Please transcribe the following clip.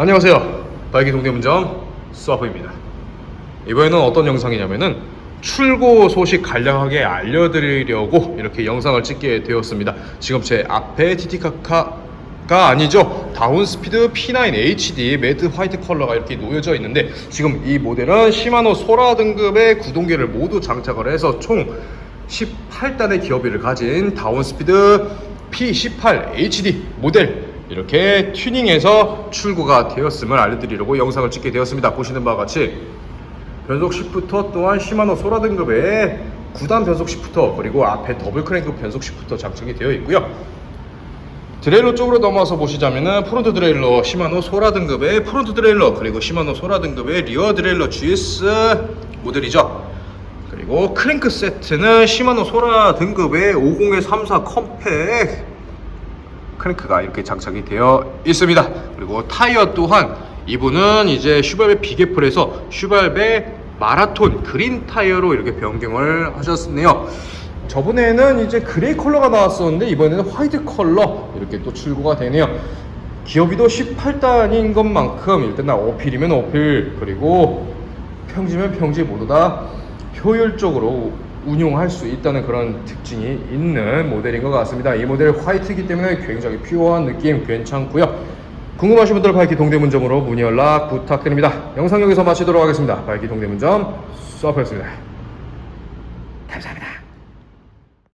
안녕하세요. 바이기 동대문점 수아프입니다. 이번에는 어떤 영상이냐면은 출고 소식 간략하게 알려드리려고 이렇게 영상을 찍게 되었습니다. 지금 제 앞에 티티카카 가 아니죠. 다운스피드 P9 HD 매트 화이트 컬러가 이렇게 놓여져 있는데 지금 이 모델은 시마노 소라 등급의 구동계를 모두 장착을 해서 총 18단의 기어비를 가진 다운스피드 P18 HD 모델 이렇게 튜닝해서 출고가 되었음을 알려드리려고 영상을 찍게 되었습니다. 보시는 바와 같이 변속 시프터 또한 시마노 소라 등급의 9단 변속 시프터 그리고 앞에 더블 크랭크 변속 시프터 장착이 되어 있고요. 드레일러 쪽으로 넘어와서 보시자면은 프론트 드레일러 시마노 소라 등급의 프론트 드레일러 그리고 시마노 소라 등급의 리어 드레일러 GS 모델이죠. 그리고 크랭크 세트는 시마노 소라 등급의 50-34 컴팩 크랭크가 이렇게 장착이 되어 있습니다. 그리고 타이어 또한 이분은 이제 슈발베 비계풀에서 슈발베 마라톤 그린 타이어로 이렇게 변경을 하셨네요. 저번에는 이제 그레이 컬러가 나왔었는데 이번에는 화이트 컬러 이렇게 또 출고가 되네요. 기어비도 18단인 것만큼 일단 어필이면 어필 그리고 평지면 평지 모두 다 효율적으로 운용할 수 있다는 그런 특징이 있는 모델인 것 같습니다. 이 모델 화이트이기 때문에 굉장히 퓨어한 느낌 괜찮고요. 궁금하신 분들 바이키 동대문점으로 문의 연락 부탁드립니다. 영상 여기서 마치도록 하겠습니다. 바이키 동대문점 수아프였습니다. 감사합니다.